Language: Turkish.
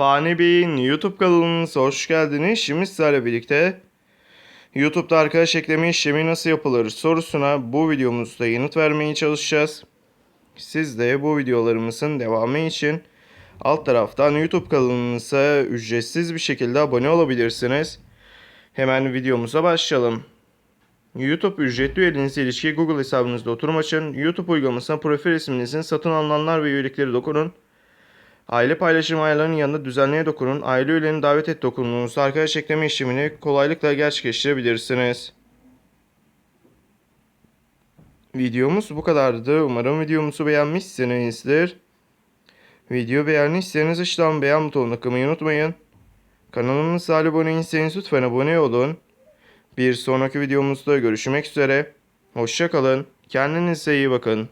Fani Bey'in YouTube kanalınıza hoş geldiniz. Şimdi sizlerle birlikte YouTube'da arkadaş ekleme işlemi nasıl yapılır sorusuna bu videomuzda yanıt vermeye çalışacağız. Siz de bu videolarımızın devamı için alt taraftan YouTube kanalımıza ücretsiz bir şekilde abone olabilirsiniz. Hemen videomuza başlayalım. YouTube ücretli üyeliğinize ilişki Google hesabınızda oturum açın. YouTube uygulamasına profil resminizin satın alınanlar ve üyelikleri dokunun. Aile paylaşım ayarlarının yanında düzenleye dokunun. Aile üyelerini davet et dokunduğunuzda arkadaş ekleme işlemini kolaylıkla gerçekleştirebilirsiniz. Videomuz bu kadardı. Umarım videomuzu beğenmişsinizdir. Video beğendiyseniz aşağıdan beğen butonuna kılmayı unutmayın. Kanalımıza abone değilseniz lütfen abone olun. Bir sonraki videomuzda görüşmek üzere. Hoşçakalın. Kendinize iyi bakın.